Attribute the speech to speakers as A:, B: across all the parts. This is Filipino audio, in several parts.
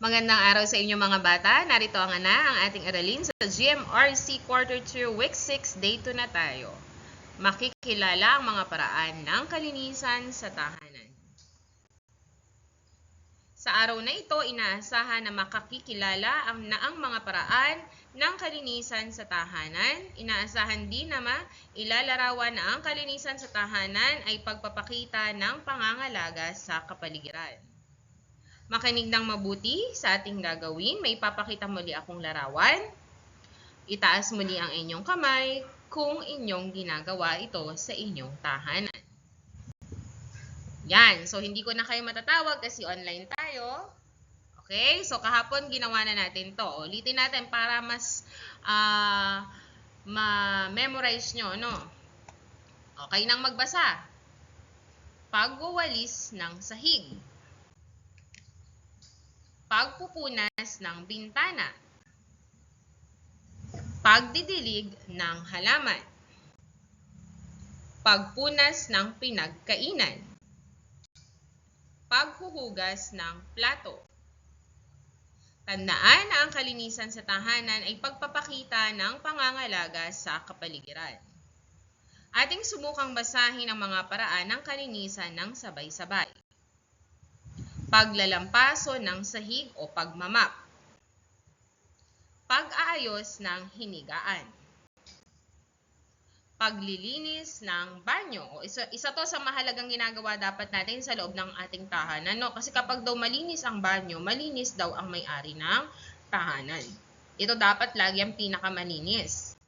A: Magandang araw sa inyo mga bata. Narito ang ana ang ating aralin sa GMRC Quarter 2 Week 6 Day 2 na tayo. Makikilala ang mga paraan ng kalinisan sa tahanan. Sa araw na ito, inaasahan na makakikilala ang naang mga paraan ng kalinisan sa tahanan. Inaasahan din na ilalarawan na ang kalinisan sa tahanan ay pagpapakita ng pangangalaga sa kapaligiran. Makinig ng mabuti sa ating gagawin. May papakita muli akong larawan. Itaas muli ang inyong kamay kung inyong ginagawa ito sa inyong tahanan. Yan. So, hindi ko na kayo matatawag kasi online tayo. Okay? So, kahapon ginawa na natin to. Ulitin natin para mas ah, ma-memorize nyo, no? Okay nang magbasa. Pagwawalis ng sahig. Pagpupunas ng bintana. Pagdidilig ng halaman. Pagpunas ng pinagkainan. Paghuhugas ng plato. Tandaan na ang kalinisan sa tahanan ay pagpapakita ng pangangalaga sa kapaligiran. Ating subukang basahin ang mga paraan ng kalinisan ng sabay-sabay. Paglalampaso ng sahig o pagmamap. Pag-aayos ng hinigaan. Paglilinis ng banyo. O isa, isa to sa mahalagang ginagawa dapat natin sa loob ng ating tahanan. No? Kasi kapag daw malinis ang banyo, malinis daw ang may-ari ng tahanan. Ito dapat lagi ang pinakamalinis.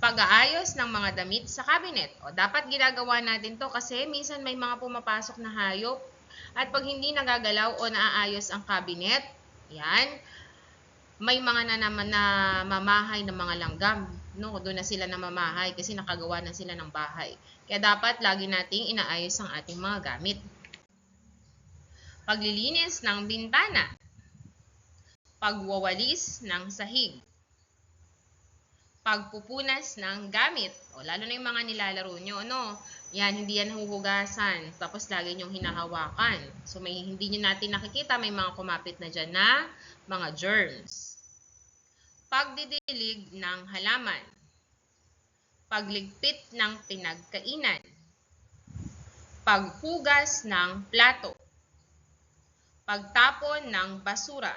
A: Pag-aayos ng mga damit sa cabinet. O, dapat ginagawa natin to kasi minsan may mga pumapasok na hayop at pag hindi nagagalaw o naaayos ang cabinet, yan, may mga na naman na mamahay ng mga langgam. No, doon na sila namamahay kasi nakagawa na sila ng bahay. Kaya dapat lagi nating inaayos ang ating mga gamit. Paglilinis ng bintana. Pagwawalis ng sahig. Pagpupunas ng gamit. O, lalo na yung mga nilalaro nyo, no? Yan, hindi yan huhugasan. Tapos lagi nyong hinahawakan. So, may hindi nyo natin nakikita, may mga kumapit na dyan na mga germs. Pagdidilig ng halaman. Pagligpit ng pinagkainan. Paghugas ng plato. Pagtapon ng basura.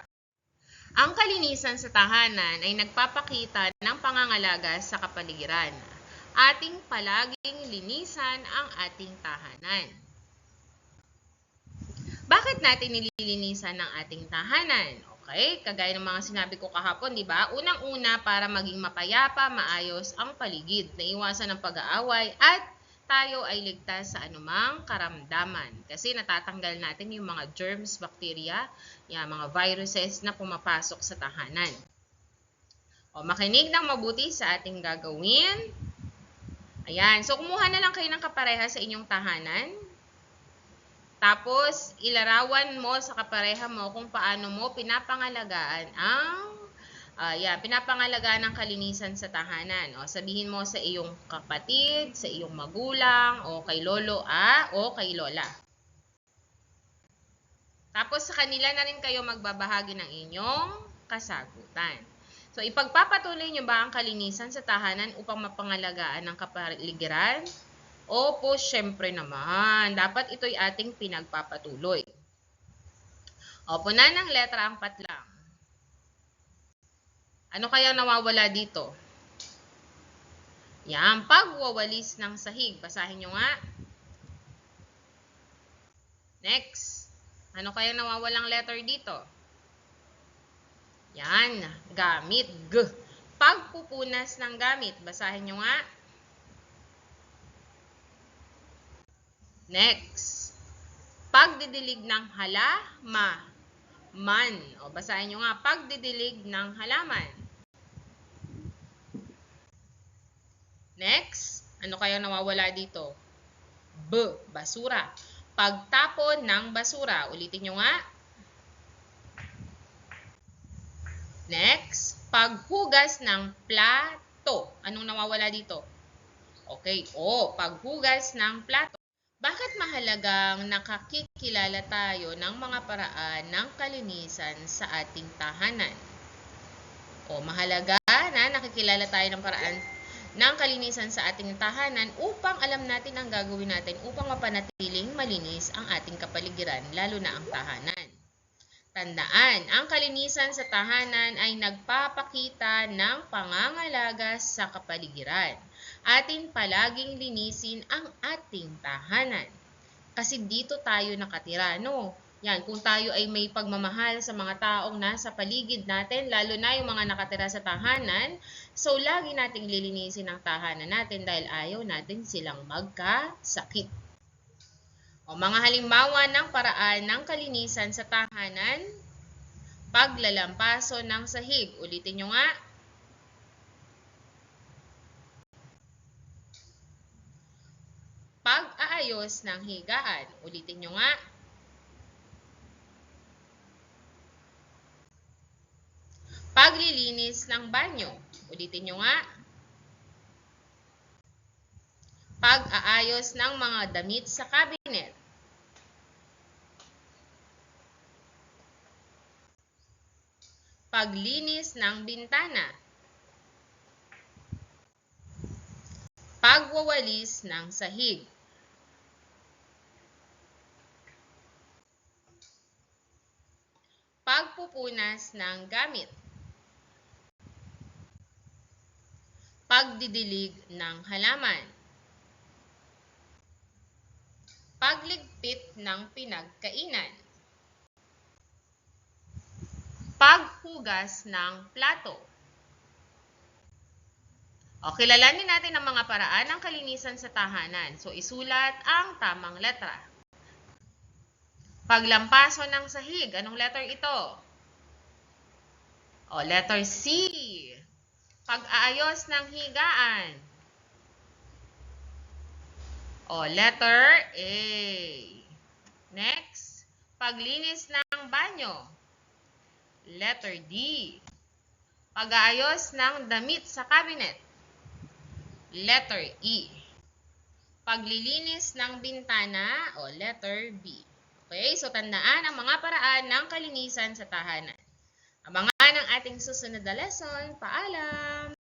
A: Ang kalinisan sa tahanan ay nagpapakita ng pangangalaga sa kapaligiran. Ating palaging linisan ang ating tahanan. Bakit natin nililinisan ang ating tahanan? Okay, kagaya ng mga sinabi ko kahapon, di ba? Unang-una para maging mapayapa, maayos ang paligid, naiwasan ang pag-aaway at tayo ay ligtas sa anumang karamdaman. Kasi natatanggal natin yung mga germs, bacteria, yung mga viruses na pumapasok sa tahanan. O, makinig ng mabuti sa ating gagawin. Ayan. So, kumuha na lang kayo ng kapareha sa inyong tahanan. Tapos, ilarawan mo sa kapareha mo kung paano mo pinapangalagaan ang uh, yeah, pinapangalagaan ng kalinisan sa tahanan. O, sabihin mo sa iyong kapatid, sa iyong magulang, o kay lolo ah, o kay lola. Tapos, sa kanila na rin kayo magbabahagi ng inyong kasagutan. So, ipagpapatuloy nyo ba ang kalinisan sa tahanan upang mapangalagaan ng kapaligiran? Opo, syempre naman. Dapat ito'y ating pinagpapatuloy. Opo na ng letra ang patlang. Ano kaya nawawala dito? Yan, pagwawalis ng sahig. Basahin nyo nga. Next. Ano kaya nawawalang letter dito? Yan, gamit. G. Pagpupunas ng gamit. Basahin nyo nga. Next. Pagdidilig ng halama. Man. O, basahin nyo nga. Pagdidilig ng halaman. Next. Ano kaya nawawala dito? B. Basura. Pagtapon ng basura. Ulitin nyo nga. Next. Paghugas ng plato. Anong nawawala dito? Okay. O. Paghugas ng plato. Bakit mahalagang nakakikilala tayo ng mga paraan ng kalinisan sa ating tahanan? O mahalaga na nakikilala tayo ng paraan ng kalinisan sa ating tahanan upang alam natin ang gagawin natin upang mapanatiling malinis ang ating kapaligiran, lalo na ang tahanan. Tandaan, ang kalinisan sa tahanan ay nagpapakita ng pangangalaga sa kapaligiran. Atin palaging linisin ang ating tahanan. Kasi dito tayo nakatira, no? Yan, kung tayo ay may pagmamahal sa mga taong nasa paligid natin, lalo na yung mga nakatira sa tahanan, so lagi nating lilinisin ang tahanan natin dahil ayaw natin silang magkasakit. O mga halimbawa ng paraan ng kalinisan sa tahanan, paglalampaso ng sahig. Ulitin nyo nga. Pag-aayos ng higaan. Ulitin nyo nga. Paglilinis ng banyo. Ulitin nyo nga. Pag-aayos ng mga damit sa cabinet. Paglinis ng bintana. Pagwawalis ng sahig. Pagpupunas ng gamit. Pagdidilig ng halaman. Pagligpit ng pinagkainan. Paghugas ng plato. O, kilalanin natin ang mga paraan ng kalinisan sa tahanan. So, isulat ang tamang letra. Paglampaso ng sahig. Anong letter ito? O, letter C. Pag-aayos ng higaan. O, letter A. Next, paglinis ng banyo. Letter D. Pag-aayos ng damit sa cabinet. Letter E. Paglilinis ng bintana o letter B. Okay, so tandaan ang mga paraan ng kalinisan sa tahanan. Abangan ang ating susunod na lesson. Paalam!